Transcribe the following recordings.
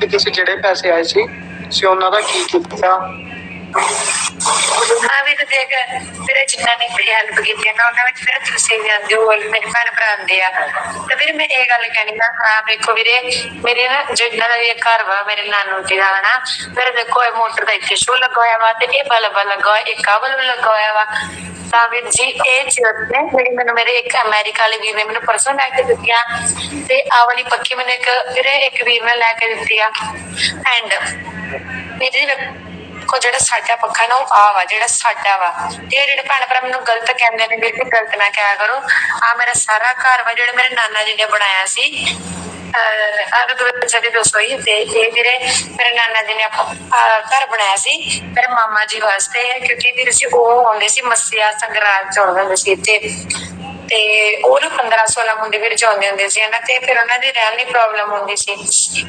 ਕਿ ਤੁਸੀਂ ਜਿਹੜੇ ਪੈਸੇ ਆਏ ਸੀ ਤੁਸੀਂ ਉਹਨਾਂ ਦਾ ਕੀ ਕੀਤਾ? ਹਾਂ ਤੇ ਮੇਰੇ ਜਿੰਨਾ ਨੇ ਮੇਰੀ ਹੈਲਪ ਕੀਤੀ ਹੈ ਨਾ, ਉਹਨਾਂ ਵਿੱਚ ਫਿਰ ਤੁਸੀਂ ਵੀ ਆਂਦੇ ਹੋ ਹੋਰ ਮੇਰੇ ਭੈਣ ਭਰਾ ਆਂਦੇ ਆ। ਤੇ ਫਿਰ ਮੈਂ ਇਹ ਗੱਲ ਕਹਿਣੀ ਨਾ ਹਾਂ ਵੇਖੋ ਵੀਰੇ, ਮੇਰੇ ਨਾ ਜਿੰਨਾ ਦਾ ਇਹ ਘਰ ਵਾ, ਮੇਰੇ ਨਾਨੂ ਜੀ ਦਾ ਨਾ ਫਿਰ ਦੇਖੋ ਇਹ ਮੋਟਰ ਦਾ ਇੱਥੇ ਸ਼ੋ ਲੱਗਾ ਹੋਇਆ ਵਾ ਤੇ ਇਹ ਬਲਬ ਲੱਗਾ ਹੋਇਆ, ਇੱਕ ਕਬਲ ਲੱਗਾ ਹੋਇਆ ਵਾ। ਤਾਂ ਵੀਰ ਜੀ, ਇਹ ਚੀਜ਼ ਨੇ ਜਿਹੜੀ ਮੈਨੂੰ ਮੇਰੇ ਇੱਕ ਅਮਰੀਕਾ ਵਾਲੇ ਵੀਰ ਨੇ ਮੈਨੂੰ ਪਰਸੋਂ ਲੈ ਕੇ ਦਿੱਤੀਆਂ ਤੇ ਆ ਵਾਲੀ ਪੱਖੀ ਮੈਨੂੰ ਇੱਕ ਵੀਰੇ, ਇੱਕ ਵੀਰ ਨੇ ਲੈ ਕੇ ਦਿੱਤੀ ਆ। ਐਂਡ ਵੀਰ ਜੀ ਜਿਹੜਾ ਸਾਡਾ ਪੱਖਾ ਨਾ, ਉਹ ਆ ਵਾ, ਜਿਹੜਾ ਸਾਡਾ ਵਾ। ਇਹ ਜਿਹੜੇ ਭੈਣ ਭਰਾ ਮੈਨੂੰ ਗਲਤ ਕਹਿੰਦੇ ਨੇ, ਵੀਰ ਜੀ, ਗਲਤ ਨਾ ਕਿਹਾ ਕਰੋ। ਆ ਮੇਰਾ ਸਾਰਾ ਘਰ ਵਾ, ਜਿਹੜਾ ਮੇਰੇ ਨਾਨਾ ਜੀ ਨੇ ਬਣਾਇਆ ਸੀ। ਅਹ ਅਗਰ ਤੁਸੀਂ ਦੇ ਤੇ ਇਹ ਵੀਰੇ ਮੇਰੇ ਨਾਨਾ ਜੀ ਨੇ ਘਰ ਬਣਾਇਆ ਸੀ, ਮੇਰੇ ਮਾਮਾ ਜੀ ਵਾਸਤੇ, ਕਿਉਂਕਿ ਵੀਰ ਸੀ ਉਹ ਆਉਂਦੇ ਸੀ ਮੱਸਿਆ ਸੰਗਰਾਜ ਚੌਂਦੇ ਹੁੰਦੇ ਸੀ ਇੱਥੇ। ਤੇ ਉਹ ਨਾ 15 16 ਮੁੰਡੇ ਵੀ ਰਚਾਉਂਦੇ ਹੁੰਦੇ ਸੀ ਹਨਾ, ਤੇ ਫਿਰ ਉਹਨਾਂ ਦੀ ਰਹਿਣ ਦੀ ਪ੍ਰੋਬਲਮ ਹੁੰਦੀ ਸੀ।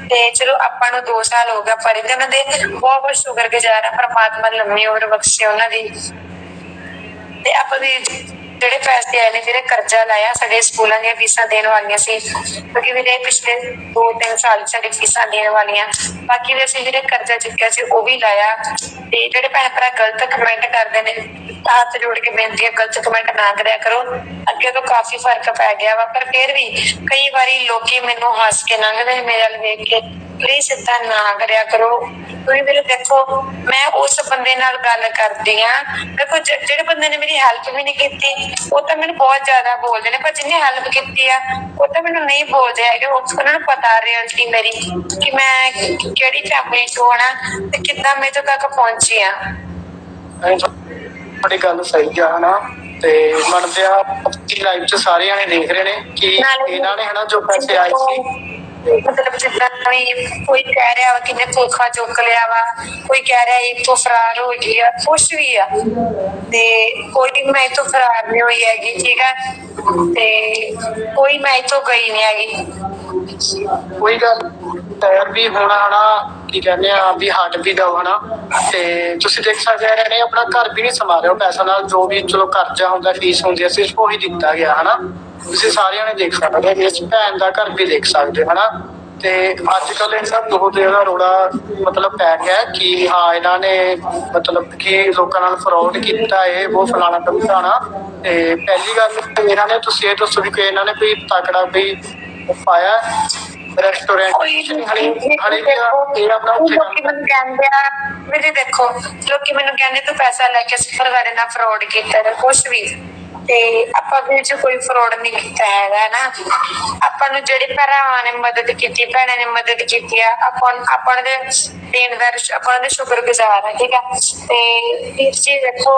ਤੇ ਚਲੋ ਆਪਾਂ ਨੂੰ 2 ਸਾਲ ਹੋ ਗਿਆ ਪਰ ਇਹਦੇ ਉਹਨਾਂ ਦੇ ਬਹੁਤ ਬਹੁਤ ਸ਼ੁਕਰਗੁਜ਼ਾਰ ਆ, ਪਰਮਾਤਮਾ ਲੰਮੀ ਉਮਰ ਬਖਸ਼ੇ ਉਹਨਾਂ ਦੀ। ਤੇ ਆਪਾਂ ਵੀ ਜਿਹੜੇ ਪੈਸੇ ਆਏ ਨੇ, ਜਿਹੜੇ ਕਰਜ਼ਾ ਲਾਇਆ, ਸਾਡੇ ਸਕੂਲਾਂ ਦੀਆਂ ਫੀਸਾਂ ਦੇਣ ਵਾਲੀਆਂ ਸੀ। ਕਿਉਂਕਿ ਵੀਰੇ ਪਿਛਲੇ 2-3 ਸਾਲ ਸਾਡੇ ਫੀਸਾਂ ਦੇਣ ਵਾਲੀਆਂ। ਬਾਕੀ ਵੀ ਅਸੀਂ ਜਿਹੜੇ ਕਰਜ਼ਾ ਚੁੱਕਿਆ ਸੀ, ਉਹ ਵੀ ਲਾਇਆ। ਤੇ ਜਿਹੜੇ ਭੈਣ ਭਰਾ ਗਲਤ ਕਮੈਂਟ ਕਰਦੇ ਨੇ, ਹੱਥ ਜੋੜ ਕੇ ਬੇਨਤੀ ਹੈ ਗਲਤ ਕਮੈਂਟ ਨਾ ਕਰਿਆ ਕਰੋ। ਅੱਗੇ ਤੋਂ ਕਾਫੀ ਫ਼ਰਕ ਪੈ ਗਿਆ ਵਾ। ਪਰ ਫਿਰ ਵੀ ਕਈ ਵਾਰੀ ਲੋਕੀ ਮੈਨੂੰ ਹੱਸ ਕੇ ਲੰਘਦੇ ਮੇਰੇ ਵੱਲ ਵੇਖ ਕੇ। ਪਲੀਜ਼ ਏਦਾਂ ਨਾ ਕਰਿਆ ਕਰੋ। ਤੁਸੀਂ ਵੀਰੇ ਦੇਖੋ ਮੈਂ ਉਸ ਬੰਦੇ ਨਾਲ ਗੱਲ ਕਰਦੀ ਆ ਦੇਖੋ ਜਿਹੜੇ ਬੰਦੇ ਨੇ ਮੇਰੀ ਹੈਲਪ ਵੀ ਨਹੀਂ ਕੀਤੀ ਉਹ ਤਾਂ ਮੈਨੂੰ ਬਹੁਤ ਜ਼ਿਆਦਾ ਬੋਲਦੇ ਨੇ ਪਰ ਜਿਹਨੇ ਹੈਲਪ ਕੀਤੀ ਆ ਉਹ ਤਾਂ ਮੈਨੂੰ ਨਹੀਂ ਬੋਲਦੇ ਹੈਗੇ। ਉਹ ਉਹਨਾਂ ਨੂੰ ਪਤਾ ਰਿਐਲਿਟੀ ਮੇਰੀ ਕਿ ਮੈਂ ਕਿਹੜੀ ਫੈਮਿਲੀ ਚੋਂ ਆਣਾ ਤੇ ਕਿੱਦਾਂ ਮੈਂ ਇੱਥੋਂ ਤੱਕ ਪਹੁੰਚੀ ਆ। ਤੁਹਾਡੀ ਗੱਲ ਸਹੀ ਆ ਹਨਾ? ਤੇ ਮੰਨਦੇ ਆ ਆਪਣੀ ਲਾਈਫ 'ਚ ਸਾਰੇ ਜਾਣੇ ਦੇਖ ਰਹੇ ਨੇ ਕਿ ਇਹਨਾਂ ਨੇ ਹਨਾ ਜੋ ਪੈਸੇ ਆਏ ਸੀ ਮਤਲਬ ਜਿੱਦਾਂ ਵੀ ਕੋਈ ਕਹਿ ਰਿਹਾ ਵਾ ਕਿ ਨੇ ਧੋਖਾ ਚੁੱਕ ਲਿਆ ਵਾ, ਕੋਈ ਕਹਿ ਰਿਹਾ ਇਹ ਤੋਂ ਫਰਾਰ ਹੋ ਗਈ ਆ, ਕੁਛ ਵੀ ਆ। ਤੇ ਕੋਈ ਮੈਂ ਤੋਂ ਫਰਾਰ ਨਹੀਂ ਹੋਈ ਹੈਗੀ, ਠੀਕ ਆ? ਤੇ ਕੋਈ ਮੈਂ ਤੋਂ ਗਈ ਨਹੀਂ ਹੈਗੀ। ਕੋਈ ਗੱਲ ਟਾਇਰ ਵੀ ਹੋਣਾ ਹਨਾ, ਕੀ ਕਹਿੰਦੇ ਆ, ਵੀ ਹੱਟ ਵੀ ਦਓ ਹਨਾ ਤੇ ਤੁਸੀਂ ਦੇਖ ਸਕਦੇ ਆ ਨੇ ਆਪਣਾ ਘਰ ਵੀ ਨਹੀਂ ਸੰਭਾਲਿਆ। ਉਹ ਪੈਸਾ ਨਾਲ ਜੋ ਵੀ ਚਲੋ ਕਰਜ਼ਾ ਹੁੰਦਾ, ਫੀਸ ਹੁੰਦੀ ਆ, ਸਿਰਫ ਉਹੀ ਦਿੱਤਾ ਗਿਆ, ਹਨਾ? ਤੁਸੀਂ ਸਾਰਿਆਂ ਨੇ ਦੇਖ ਸਕਦੇ ਹੋ ਇਸ ਭੈਣ ਦਾ ਘਰ ਵੀ ਦੇਖ ਸਕਦੇ ਹੋ ਹਨਾ? ਤੇ ਅੱਜ ਕੱਲ ਇਹਨਾਂ ਨੂੰ ਬਹੁਤ ਜ਼ਿਆਦਾ ਰੋੜਾ ਮਤਲਬ ਪੈ ਗਿਆ ਕਿ ਹਾਂ ਇਹਨਾਂ ਨੇ ਮਤਲਬ ਕਿ ਲੋਕਾਂ ਨਾਲ ਫਰਾਡ ਕੀਤਾ ਇਹ ਉਹ ਫਲਾਣਾ ਟਮਕਾਣਾ ਤੇ ਪਹਿਲੀ ਗੱਲ ਇਹਨਾਂ ਨੇ ਤੁਸੀਂ ਇਹ ਦੱਸੋ ਵੀ ਕਿ ਇਹਨਾਂ ਨੇ ਕੋਈ ਤਕੜਾ ਵੀ ਪਾਇਆ? ਰੈਸਟੋਰੈਂਟ ਹਲੇ ਹਲੇ ਇਹ ਆਪਣਾ ਲੋਕੀ ਮੈਨੂੰ ਕਹਿੰਦੇ ਆ ਜੀ ਦੇਖੋ ਲੋਕੀ ਮੈਨੂੰ ਕਹਿੰਦੇ ਤੂੰ ਪੈਸਾ ਲੈ ਕੇ ਸਫਰ ਵਾਲੇ ਨਾਲ ਫਰਾਡ ਕੀਤਾ ਕੁਛ ਵੀ। ਤੇ ਆਪਾਂ ਵੀ ਚ ਕੋਈ ਫਰੋਡ ਨਹੀਂ ਕੀਤਾ ਹੈਗਾ ਨਾ, ਆਪਾਂ ਨੂੰ ਜਿਹੜੇ ਭਰਾਵਾਂ ਨੇ ਮਦਦ ਕੀਤੀ, ਭੈਣਾਂ ਨੇ ਮਦਦ ਕੀਤੀ ਆ, ਆਪਾਂ ਆਪਾਂ ਦੇ ਦੇਣਦਾਰ ਆਪਾਂ ਦੇ ਸ਼ੁਕਰਗੁਜ਼ਾਰ ਆ, ਠੀਕ ਆ? ਤੇ ਵੀਰ ਜੀ ਦੇਖੋ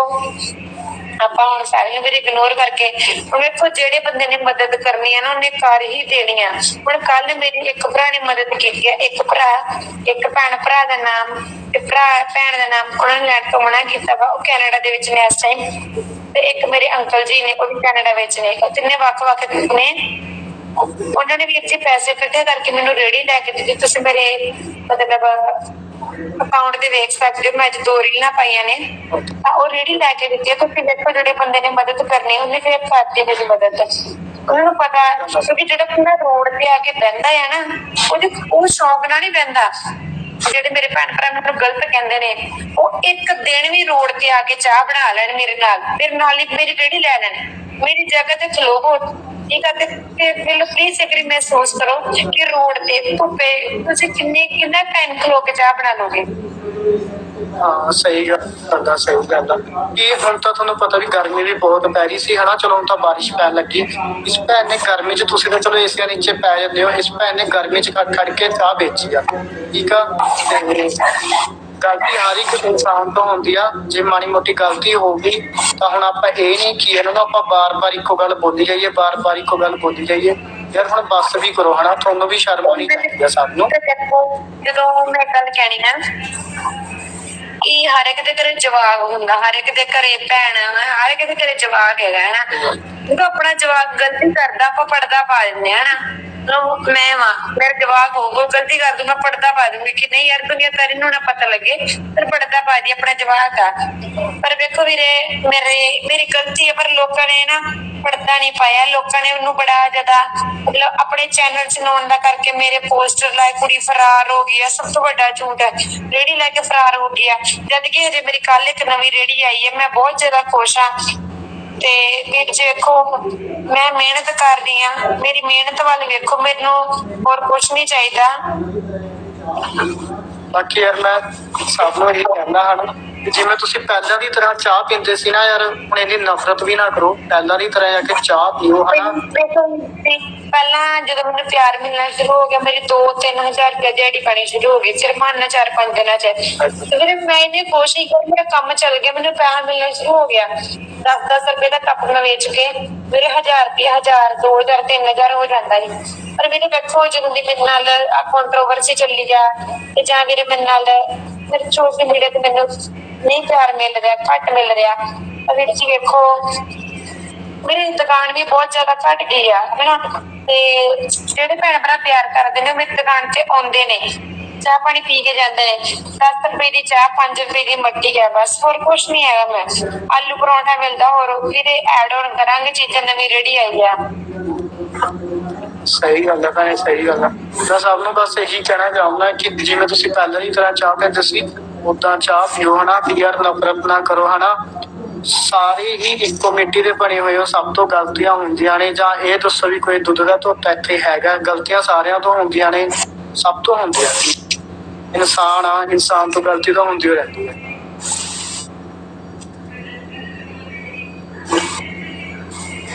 ਆਪਾਂ ਹੁਣ ਸਾਰਿਆਂ ਨੂੰ ਇਗਨੋਰ ਕਰਕੇ ਵੇਖੋ ਜਿਹੜੇ ਬੰਦੇ ਨੇ ਮਦਦ ਕਰਨੀ ਹੈ ਨਾ, ਉਹਨੇ ਕਰ ਹੀ ਦੇਣੀ ਆ। ਹੁਣ ਕੱਲ ਮੇਰੀ ਇੱਕ ਭਰਾ ਨੇ ਮਦਦ ਕੀਤੀ ਹੈ ਇੱਕ ਭਰਾ, ਇੱਕ ਭੈਣ, ਭਰਾ ਦਾ ਨਾਮ ਤੇ ਭਰਾ, ਭੈਣ ਦਾ ਨਾਮ ਉਹਨਾਂ ਨੇ ਲੈਣ ਤੋਂ ਮਨਾ ਕੀਤਾ ਵਾ। ਉਹ ਕੈਨੇਡਾ ਦੇ ਵਿੱਚ ਨੇ ਇਸ ਟਾਈਮ ਤੇ ਇੱਕ ਮੇਰੇ ਅੰਕਲ ਜੀ ਨੇ, ਉਹ ਵੀ ਕੈਨੇਡਾ ਵਿੱਚ ਨੇ। ਉਹ ਤਿੰਨੇ ਵੱਖ-ਵੱਖ ਨੇ। ਉਹਨਾਂ ਨੇ ਵੀ ਇੱਥੇ ਪੈਸੇ ਇਕੱਠੇ ਕਰਕੇ ਮੈਨੂੰ ਰੇੜੀ ਲੈ ਕੇ ਦਿੱਤੀ। ਤੁਸੀਂ ਮੇਰੇ ਮਤਲਬ ਅਕਾਊਂਟ ਤੇ ਵੇਖ ਸਕਦੇ ਹੋ ਮੈਂ ਅੱਜ ਦੋ ਰੀਲਾਂ ਪਾਈਆਂ ਨੇ, ਤਾਂ ਉਹ ਰੇੜੀ ਲੈ ਕੇ ਦਿੱਤੀ ਤੁਸੀਂ ਦੇਖੋ ਜਿਹੜੇ ਬੰਦੇ ਨੇ ਮਦਦ ਕਰਨੀ, ਉਹਨੇ ਫਿਰ ਕਰਤੀ ਮੇਰੀ ਮਦਦ ਉਹਨਾਂ ਨੂੰ ਪਤਾ, ਕਿਉਂਕਿ ਜਿਹੜਾ ਬੰਦਾ ਰੋਡ ਤੇ ਆ ਕੇ ਬਹਿੰਦਾ ਹੈ ਨਾ, ਉਹਦੇ ਉਹ ਸ਼ੌਕ ਨਾਲ ਨਹੀਂ ਬਹਿੰਦਾ। ਜਿਹੜੇ ਮੇਰੇ ਭੈਣ ਭਰਾ ਮੈਨੂੰ ਗਲਤ ਕਹਿੰਦੇ ਨੇ, ਉਹ ਇੱਕ ਦਿਨ ਵੀ ਰੋਡ ਤੇ ਆ ਕੇ ਚਾਹ ਬਣਾ ਲੈਣ ਮੇਰੇ ਨਾਲ ਮੇਰੇ ਨਾਲ ਹੀ ਮੇਰੀ ਰੇੜੀ ਲੈ ਲੈਣ। ਮੇਰੀ ਜਗ੍ਹਾ ਤੇ ਖਲੋਵੋ ਠੀਕ ਹੈ ਤੇ ਫਿਰ ਦਿਲ ਪਲੀਜ਼ ਇੱਕ ਵਾਰੀ ਮਹਿਸੂਸ ਕਰੋ ਕਿ ਰੋਡ ਤੇ ਧੁੱਪੇ ਤੁਸੀਂ ਕਿੰਨੇ ਕਿੰਨਾ ਟਾਈਮ ਖਲੋ ਕੇ ਚਾਹ ਬਣਾ ਲੋਗੇ ਹਾਂ ਸਹੀ ਗੱਲ ਕਰਦਾ ਸਹੀ ਗੱਲ ਆ। ਇਹ ਹੁਣ ਤਾਂ ਤੁਹਾਨੂੰ ਪਤਾ ਵੀ ਗਰਮੀ ਵੀ ਬਹੁਤ ਪੈ ਰਹੀ ਸੀ ਹਨਾ? ਚਲੋ ਹੁਣ ਤਾਂ ਬਾਰਿਸ਼ ਪੈਣ ਲੱਗੀ। ਇਸ ਭੈਣ ਨੇ ਗਰਮੀ 'ਚ ਤੁਸੀਂ ਤਾਂ ਚਲੋ ਏਸੀਆਂ ਨੀਚੇ ਪੈ ਜਾਂਦੇ ਹੋ। ਇਸ ਭੈਣ ਨੇ ਗਰਮੀ 'ਚ ਖੜ ਖੜ ਕੇ ਚਾਹ ਵੇਚੀ ਆ। ਠੀਕ ਆ? ਤੇ ਗਲਤੀ ਹਰ ਇੱਕ ਇਨਸਾਨ ਤੋਂ ਹੁੰਦੀ ਆ। ਜੇ ਮਾੜੀ ਮੋਟੀ ਗਲਤੀ ਹੋ ਗਈ, ਤਾਂ ਹੁਣ ਆਪਾਂ ਇਹ ਨਹੀਂ ਕਿ ਇਹਨਾਂ ਨੂੰ ਆਪਾਂ ਬਾਰ-ਬਾਰ ਇੱਕੋ ਗੱਲ ਬੋਲੀ ਜਾਈਏ, ਬਾਰ-ਬਾਰ ਇੱਕੋ ਗੱਲ ਬੋਲੀ ਜਾਈਏ। ਯਾਰ ਹੁਣ ਬੱਸ ਵੀ ਕਰੋ, ਹਨਾ? ਤੁਹਾਨੂੰ ਵੀ ਸ਼ਰਮ ਆਉਣੀ ਚਾਹੀਦੀ ਆ ਸਭ ਨੂੰ। ਜਦੋਂ ਮੈਂ ਗੱਲ ਕਹਿਣੀ ਨਾ ਕਿ ਹਰ ਇੱਕ ਦੇ ਘਰੇ ਜਵਾਬ ਹੁੰਦਾ, ਹਰ ਇੱਕ ਦੇ ਘਰੇ ਭੈਣ, ਹਰ ਇੱਕ ਦੇ ਘਰੇ ਜਵਾਬ ਹੈਗਾ ਹੈ ਨਾ ਆਪਣਾ ਜਵਾਬ ਗਲਤੀ ਕਰਦਾ, ਆਪਾਂ ਪਰਦਾ ਪਾ ਦਿੰਦੇ ਆ ਨਾ ਮੈਂ ਵਾਂ, ਮੇਰਾ ਜਵਾਬ ਹੋਊਗਾ ਗਲਤੀ ਕਰ ਦੂੰ ਮੈਂ ਪਰਦਾ ਪਾ ਦੂੰਗੀ ਕਿ ਨਹੀਂ ਯਾਰ ਦੁਨੀਆਦਾਰੀ ਨੂੰ ਨਾ ਪਤਾ ਲੱਗੇ, ਪਰ ਪਰਦਾ ਪਾ ਦੀ ਆਪਣਾ ਜਵਾਬ ਆ। ਪਰ ਵੇਖੋ ਵੀਰੇ, ਮੇਰੇ, ਮੇਰੀ ਗਲਤੀ ਹੈ, ਪਰ ਲੋਕਾਂ ਨੇ ਨਾ ਪਰਦਾ ਨਹੀਂ ਪਾਇਆ, ਲੋਕਾਂ ਨੇ ਉਹਨੂੰ ਬੜਾ ਜ਼ਿਆਦਾ ਮਤਲਬ ਆਪਣੇ ਚੈਨਲ ਚ ਨੋਨ ਦਾ ਕਰਕੇ ਮੇਰੇ ਪੋਸਟਰ ਲਾਇ ਕੁੜੀ ਫਰਾਰ ਹੋ ਗਈ ਹੈ, ਸਭ ਤੋਂ ਵੱਡਾ ਝੂਠ ਹੈ ਰੇੜੀ ਲੈ ਕੇ ਫਰਾਰ ਹੋ ਗਈ ਹੈ। ਜਦ ਕਿ ਹਜੇ ਮੇਰੀ ਕੱਲ ਇੱਕ ਨਵੀਂ ਰੇੜੀ ਆਈ ਹੈ, ਮੈਂ ਬਹੁਤ ਜ਼ਿਆਦਾ ਖੁਸ਼ ਹਾਂ। ਤੇ ਵੀਰ ਜੀ ਵੇਖੋ, ਮੈਂ ਮਿਹਨਤ ਕਰਦੀ ਆ ਮੇਰੀ ਮਿਹਨਤ ਵੱਲ ਵੇਖੋ, ਮੈਨੂੰ ਹੋਰ ਕੁਝ ਨਹੀਂ ਚਾਹੀਦਾ। ਬਾਕੀ ਯਾਰ, ਮੈਂ ਸਭ ਨੂੰ ਇਹ ਕਹਿਣਾ ਹਨ ਕਿ ਜਿਵੇਂ ਤੁਸੀਂ ਪਹਿਲਾਂ ਦੀ ਤਰ੍ਹਾਂ ਚਾਹ ਪੀਂਦੇ ਸੀ ਨਾ ਯਾਰ ਹੁਣ ਇੰਨੀ ਨਫ਼ਰਤ ਵੀ ਨਾ ਕਰੋ। ਪਹਿਲਾਂ ਦੀ ਤਰ੍ਹਾਂ ਆ ਕੇ ਚਾਹ ਪੀਓ ਹਨਾ? ਪਹਿਲਾਂ ਜਦੋਂ ਮੈਨੂੰ ਪਿਆਰ ਮਿਲਣਾ ਸ਼ੁਰੂ ਹੋ ਗਿਆ ਮੇਰੀ 2-3000 ਰੁਪਏ ਦਿਹਾੜੀ ਪੈਣੀ ਸ਼ੁਰੂ ਹੋ ਗਈ ਸਿਰਫ ਮਾਨਾ 4-5 ਦਿਨਾਂ ਚ। ਤੇ ਫਿਰ ਮੈਂ ਇਹਨੇ ਕੋਸ਼ਿਸ਼ ਕੀਤੀ ਮੇਰਾ ਕੰਮ ਚੱਲ ਗਿਆ ਮੈਨੂੰ ਪੈਸਾ ਮਿਲਣਾ ਸ਼ੁਰੂ ਹੋ ਗਿਆ। 10-10 ਰੁਪਏ ਦਾ ਕੱਪ ਮੈਂ ਵੇਚ ਕੇ ਮੇਰੇ 1000 ਰੁਪਏ 1000 2000 3000 ਹੋ ਜਾਂਦਾ ਸੀ। ਪਰ ਮੇਰੇ ਵੇਖੋ ਜਦੋਂ ਦੀ ਮੇਰੇ ਨਾਲ ਆ ਕੰਟਰੋਵਰਸੀ ਚੱਲੀ ਜਾ ਤੇ ਜਾਂ ਮੇਰੇ ਨਾਲ ਮੇਰੇ ਸੋਸ਼ਲ ਮੀਡੀਆ ਤੇ ਮੈਨੂੰ ਨਹੀਂ ਪਿਆਰ ਮਿਲ ਰਿਹਾ, ਘੱਟ ਮਿਲ ਰਿਹਾ। ਵੀਰ ਜੀ ਵੇਖੋ, ਮੇਰੀ ਦੁਕਾਨ ਵੀ ਬਹੁਤ ਜ਼ਿਆਦਾ ਘਟ ਗਈ ਆ, ਹੈਨਾ? ਤੇ ਜਿਹੜੇ ਭੈਣ ਭਰਾ ਪਿਆਰ ਕਰਦੇ ਨੇ ਮੇਰੀ ਦੁਕਾਨ ਤੇ ਆਉਂਦੇ ਨੇ। ਚਾਹ ਪਾਣੀ ਪੀ ਕੇ ਜਾਂਦੇ ਨੇ। 10 ਰੁਪਏ ਦੀ ਚਾਹ 5 ਰੁਪਏ ਦੀ ਮੱਟੀ ਹੈ, ਬਸ। ਹੋਰ ਕੁਝ ਨਹੀਂ ਹੈਗਾ ਮੈਂ। ਆਲੂ ਪਰੌਂਠਾ ਮਿਲਦਾ, ਹੋਰ ਵੀਰੇ ਐਡ ਆਨ ਕਰਾਂਗੇ, ਚੀਜ਼ਾਂ ਨਵੀਂ ਰੈਡੀ ਆਈ ਆ। ਸਹੀ ਗੱਲ ਹੈ ਭੈਣੇ, ਸਹੀ ਗੱਲ ਹੈ ਮੈਂ ਸਭ ਨੂੰ ਬਸ ਇਹੀ ਕਹਿਣਾ ਚਾਹੁੰਦਾ ਕਿ ਜਿਵੇਂ ਤੁਸੀਂ ਪਹਿਲਾਂ ਦੀ ਤਰ੍ਹਾਂ ਚਾਹ ਪੀਂਦੇ ਸੀ ਉਦਾਂ ਚਾਹ ਪੀਓ, ਹਨਾ? ਪੀਰ ਨਫ਼ਰਤ ਨਾ ਕਰੋ, ਹਨਾ? ਸਾਰੇ ਹੀ ਇੱਕੋ ਮਿੱਟੀ ਦੇ ਬਣੇ ਹੋਏ ਹੋ, ਸਭ ਤੋਂ ਗਲਤੀਆਂ ਹੁੰਦੀਆਂ ਨੇ, ਜਾਂ ਇਹ ਦੱਸੋ ਵੀ ਕੋਈ ਦੁੱਧ ਦਾ ਧੋਤਾ ਇੱਥੇ ਹੈਗਾ, ਗਲਤੀਆਂ ਸਾਰਿਆਂ ਤੋਂ ਹੁੰਦੀਆਂ ਨੇ, ਸਭ ਤੋਂ ਹੁੰਦੀਆਂ ਨੇ। ਇਨਸਾਨ ਆ, ਇਨਸਾਨ ਤੋਂ ਗਲਤੀ ਤਾਂ ਹੁੰਦੀ ਰਹਿੰਦੀ ਹੈ।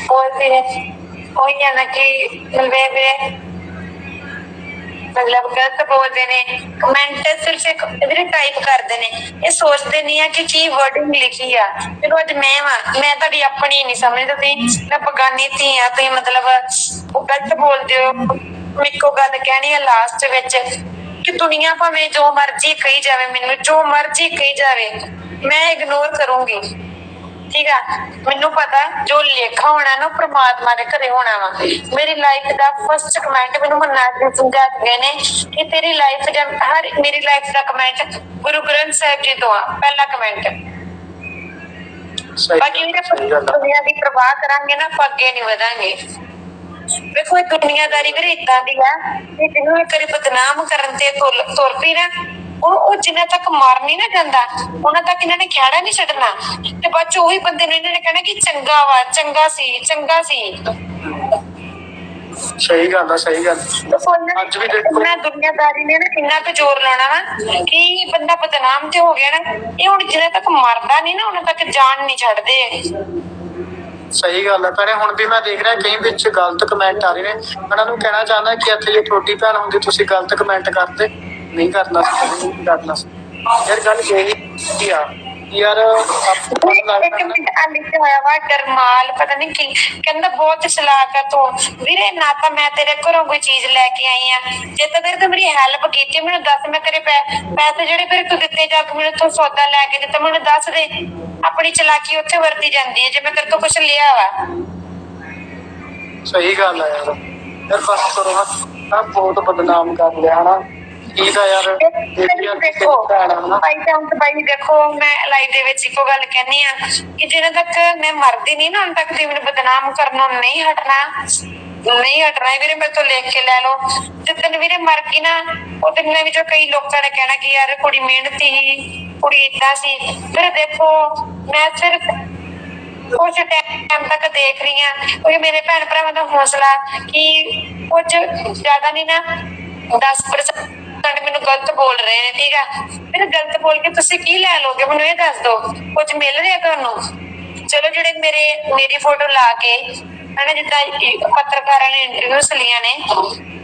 ਕੋਈ ਵੀ ਕੋਈ ਨਾ ਕਿ ਮਿਲਵੇ ਮਤਲਬ ਗਲਤ ਬੋਲਦੇ ਨੇ ਕਮੈਂਟ ਸਿਰਫ ਇੱਕ ਇਧਰ ਟਾਈਪ ਕਰਦੇ ਨੇ। ਇਹ ਸੋਚਦੇ ਨਹੀਂ ਆ ਕਿ ਕੀ ਵਰਡਿੰਗ ਲਿਖੀ ਆ। ਚਲੋ ਅੱਜ ਮੈਂ ਵਾਂ, ਮੈਂ ਤੁਹਾਡੀ ਆਪਣੀ ਨਹੀਂ ਸਮਝਦਾ, ਤੁਸੀਂ ਮੈਂ ਬਗਾਨੀ ਧੀ ਆ, ਤੁਸੀਂ ਮਤਲਬ ਉਹ ਗਲਤ ਬੋਲਦੇ ਹੋ। ਮੈਂ ਇੱਕੋ ਗੱਲ ਕਹਿਣੀ ਆ ਲਾਸਟ ਵਿੱਚ, ਕਿ ਦੁਨੀਆ ਭਾਵੇਂ ਜੋ ਮਰਜ਼ੀ ਕਹੀ ਜਾਵੇ ਮੈਨੂੰ, ਜੋ ਮਰਜ਼ੀ ਕਹੀ ਜਾਵੇ, ਮੈਂ ਇਗਨੋਰ ਕਰੂੰਗੀ। ਠੀਕ ਆ ਮੈਨੂੰ ਪਤਾ ਜੋ ਲੇਖਾ ਹੋਣਾ ਨਾ ਪ੍ਰਮਾਤਮਾ ਦੇ ਘਰੇ ਹੋਣਾ ਵਾ। ਮੇਰੀ ਲਾਈਫ ਦਾ ਫਸਟ ਕਮੈਂਟ ਮੈਨੂੰ ਮੰਨਾ ਕੇ ਸਮਝਾ ਕੇ ਗਏ ਨੇ ਕਿ ਤੇਰੀ ਲਾਈਫ ਦਾ ਹਰ ਮੇਰੀ ਲਾਈਫ ਦਾ ਕਮੈਂਟ ਗੁਰੂ ਗ੍ਰੰਥ ਸਾਹਿਬ ਜੀ ਤੋਂ ਆ ਪਹਿਲਾ ਕਮੈਂਟ ਬਾਕੀ ਹੈ ਦੁਨੀਆ ਦੀ ਪ੍ਰਵਾਹ ਕਰਾਂਗੇ ਨਾ ਆਪਾਂ ਅੱਗੇ ਨਹੀਂ ਵਧਾਂਗੇ। ਵੇਖੋ ਇਹ ਦੁਨੀਆਦਾਰੀ ਵੀਰੇ ਇਦਾਂ ਦੀ ਆ ਕਿ ਜਿਹਨੂੰ ਇੱਕ ਵਾਰੀ ਬਦਨਾਮ ਕਰਨ ਤੇ ਤੁਰ ਤੁਰ ਪਈ ਨਾ ਉਹ ਉਹ ਜਿੰਨਾ ਤੱਕ ਮਰ ਨਹੀਂ ਨਾ ਜਾਂਦਾ ਉਹਨਾਂ ਤੱਕ ਇਹਨਾਂ ਨੇ ਖਿਆੜਾ ਨਹੀਂ ਛੱਡਣਾ। ਤੇ ਬਾਅਦ ਚ ਉਹੀ ਬੰਦੇ ਨੇ ਇਹਨਾਂ ਨੇ ਕਹਿਣਾ ਕਿ ਚੰਗਾ ਵਾ ਚੰਗਾ ਸੀ ਚੰਗਾ ਸੀ। ਸਹੀ ਗੱਲ ਹੈ ਸਹੀ ਗੱਲ। ਅੱਜ ਵੀ ਦੇਖੋ- ਇਹਨਾਂ ਦੁਨੀਆਦਾਰੀ ਨੇ ਨਾ ਕਿੰਨਾ ਕੁ ਜ਼ੋਰ ਲਾਉਣਾ ਵਾ ਕਿ ਬੰਦਾ ਬਦਨਾਮ ਤੇ ਹੋ ਗਿਆ ਨਾ ਇਹ ਹੁਣ ਜਿੰਨਾ ਤੱਕ ਮਰਦਾ ਨਹੀਂ ਨਾ ਉਹਨਾਂ ਤੱਕ ਜਾਨ ਨਹੀਂ ਛੱਡਦੇ ਸਹੀ ਗੱਲ ਹੈ ਭੈਣੇ ਹੁਣ ਵੀ ਮੈਂ ਦੇਖ ਰਿਹਾ ਕਈ ਵਿੱਚ ਗਲਤ ਕਮੈਂਟ ਆ ਰਹੇ ਨੇ। ਉਹਨਾਂ ਨੂੰ ਕਹਿਣਾ ਚਾਹੁੰਦਾ ਕਿ ਇੱਥੇ ਜੇ ਤੁਹਾਡੀ ਭੈਣ ਹੁੰਦੀ ਤੁਸੀਂ ਗਲਤ ਕਮੈਂਟ ਕਰਦੇ। ਨਹੀਂ ਕਰਨਾ ਸੀ ਨਹੀਂ ਕਰਨਾ ਸੀ। ਯਾਰ ਗੱਲ ਇਹੀ ਆ ਯਾਰ ਆਪਾਂ ਨੂੰ ਲੱਗਦਾ ਇੱਕ ਨਾ ਮਿੰਟ ਆ ਲਿਖਿਆ ਹੋਇਆ ਵਾ ਡਰਮਾਲ ਪਤਾ ਨਹੀਂ ਕੀ ਕਹਿੰਦਾ ਬਹੁਤ ਚਲਾਕ ਆ ਤੂੰ। ਵੀਰੇ ਨਾ ਤਾਂ ਮੈਂ ਤੇਰੇ ਘਰੋਂ ਕੋਈ ਚੀਜ਼ ਲੈ ਕੇ ਆਈ ਆ। ਜੇ ਤਾਂ ਵੀਰੇ ਤੂੰ ਮੇਰੀ ਹੈਲਪ ਕੀਤੀ ਮੈਨੂੰ ਦੱਸ ਮੈਂ ਤੇਰੇ ਪੈ- ਪੈਸੇ ਜਿਹੜੇ ਫਿਰ ਤੂੰ ਦਿੱਤੇ ਜਾ ਕੇ ਮੈਨੂੰ ਤੂੰ ਸੌਦਾ ਲੈ ਕੇ ਦਿੱਤਾ ਮੈਨੂੰ ਦੱਸ ਦੇ। ਆਪਣੀ ਚਲਾਕੀ ਉੱਥੇ ਵਰਤੀ ਜਾਂਦੀ ਹੈ ਜੇ ਮੈਂ ਤੇਰੇ ਤੋਂ ਕੁਝ ਲਿਆ ਵਾ। ਸਹੀ ਗੱਲ ਹੈ ਯਾਰ। ਯਾਰ ਬਸ ਕਰੋ ਨਾ। ਆਹ ਬਹੁਤ ਬਦਨਾਮ ਕਰ ਲਿਆ ਹਨਾ। ਕੀ ਤਾਂ ਯਾਰ? ਇਹ ਦੇਖੋ ਆ ਭਾਈ ਚਾਂਸ ਭਾਈ ਦੇਖੋ ਮੈਂ ਲਾਈਵ ਦੇ ਵਿੱਚ ਇੱਕੋ ਗੱਲ ਕਹਿੰਨੀ ਆ ਕਿ ਜਿੰਨੇ ਤੱਕ ਮੈਂ ਮਰਦੀ ਨਹੀਂ ਨਾ ਹੁਣ ਤੱਕ ਤੁਸੀਂ ਮੈਨੂੰ ਬਦਨਾਮ ਕਰਨੋਂ ਨਹੀਂ ਹਟਣਾ। ਨਹੀਂ ਹਟਣਾ ਵੀਰੇ ਮੇਰੇ ਤੋਂ ਲਿਖ ਕੇ ਲੈ ਲਓ। ਜਿੱਦਨ ਵੀਰੇ ਮਰ ਗਈ ਨਾ ਉਹ ਦਿਨ ਵਿੱਚੋਂ ਕਈ ਲੋਕਾਂ ਨੇ ਕਹਿਣਾ ਕਿ ਯਾਰ ਕੁੜੀ ਮਿਹਨਤੀ ਸੀ ਕੁੜੀ ਇਦਾਂ ਸੀ। ਫਿਰ ਦੇਖੋ ਮੈਂ ਸਿਰਫ ਕੁਝ ਟਾਈਮ ਤੱਕ ਦੇਖ ਰਹੀ ਹਾਂ। ਕਿਉਂਕਿ ਮੇਰੇ ਭੈਣ ਭਰਾਵਾਂ ਦਾ ਹੌਸਲਾ ਕਿ ਕੁਝ ਜ਼ਿਆਦਾ ਨਹੀਂ ਨਾ 10% ਮੈਨੂੰ ਗਲਤ ਬੋਲ ਰਹੇ ਨੇ, ਠੀਕ ਆ? ਫਿਰ ਗਲਤ ਬੋਲ ਕੇ ਤੁਸੀਂ ਕੀ ਲੈ ਲੋਗੇ ਮੈਨੂੰ ਇਹ ਦੱਸ ਦਿਓ, ਕੁਝ ਮਿਲ ਰਿਹਾ ਤੁਹਾਨੂੰ? ਚਲੋ ਜਿਹੜੇ ਮੇਰੇ, ਮੇਰੀ ਫੋਟੋ ਲਾ ਕੇ, ਹਨਾ, ਜਿੱਦਾਂ ਪੱਤਰਕਾਰਾਂ ਨੇ ਇੰਟਰਵਿਊਸ ਲਈਆਂ ਨੇ,